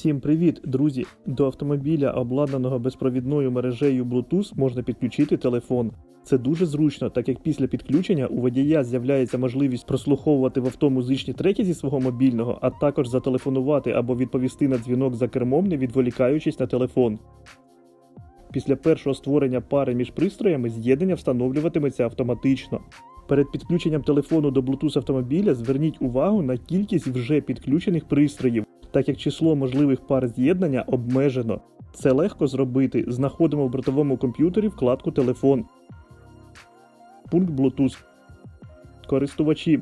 Всім привіт, друзі! До автомобіля, обладнаного безпровідною мережею Bluetooth, можна підключити телефон. Це дуже зручно, так як після підключення у водія з'являється можливість прослуховувати в авто музичні треки зі свого мобільного, а також зателефонувати або відповісти на дзвінок за кермом, не відволікаючись на телефон. Після першого створення пари між пристроями з'єднання встановлюватиметься автоматично. Перед підключенням телефону до Bluetooth автомобіля зверніть увагу на кількість вже підключених пристроїв, так як число можливих пар з'єднання обмежено. Це легко зробити. Знаходимо в бортовому комп'ютері вкладку Телефон. Пункт Bluetooth. Користувачі.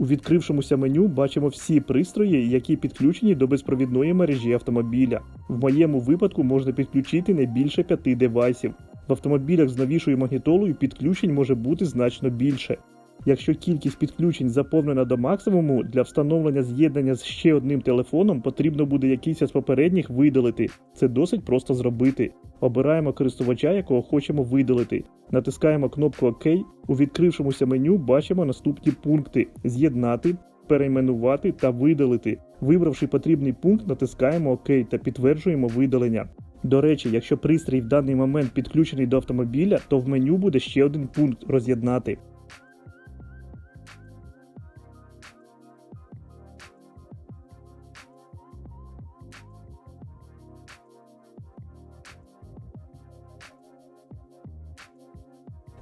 У відкрившомуся меню бачимо всі пристрої, які підключені до безпровідної мережі автомобіля. В моєму випадку можна підключити не більше п'яти девайсів. В автомобілях з новішою магнітолою підключень може бути значно більше. Якщо кількість підключень заповнена до максимуму, для встановлення з'єднання з ще одним телефоном потрібно буде якийсь з попередніх видалити. Це досить просто зробити. Обираємо користувача, якого хочемо видалити. Натискаємо кнопку ОК. У відкрившомуся меню бачимо наступні пункти: з'єднати, перейменувати та видалити. Вибравши потрібний пункт, натискаємо ОК та підтверджуємо видалення. До речі, якщо пристрій в даний момент підключений до автомобіля, то в меню буде ще один пункт роз'єднати.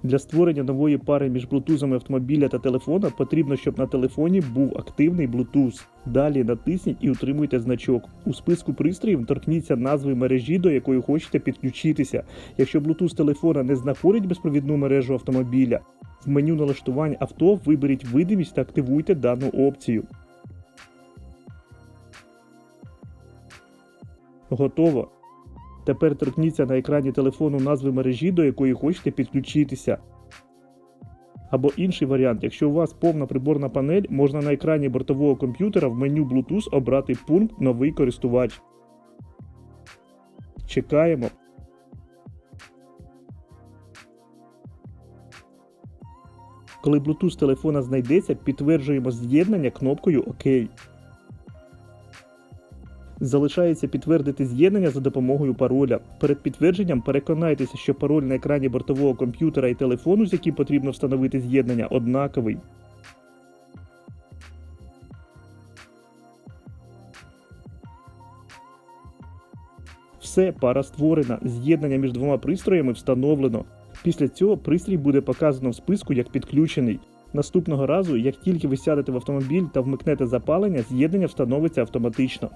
Для створення нової пари між Bluetooth автомобіля та телефона потрібно, щоб на телефоні був активний Bluetooth. Далі натисніть і утримуйте значок. У списку пристроїв торкніться назви мережі, до якої хочете підключитися. Якщо Bluetooth телефона не знаходить безпровідну мережу автомобіля, в меню налаштувань авто виберіть видимість та активуйте дану опцію. Готово. Тепер торкніться на екрані телефону назви мережі, до якої хочете підключитися. Або інший варіант, якщо у вас повна приборна панель, можна на екрані бортового комп'ютера в меню Bluetooth обрати пункт Новий користувач. Чекаємо. Коли Bluetooth телефона знайдеться, підтверджуємо з'єднання кнопкою ОК. Залишається підтвердити з'єднання за допомогою пароля. Перед підтвердженням переконайтеся, що пароль на екрані бортового комп'ютера і телефону, з яким потрібно встановити з'єднання, однаковий. Все, пара створена. З'єднання між двома пристроями встановлено. Після цього пристрій буде показано в списку як підключений. Наступного разу, як тільки ви сядете в автомобіль та вмикнете запалення, з'єднання встановиться автоматично.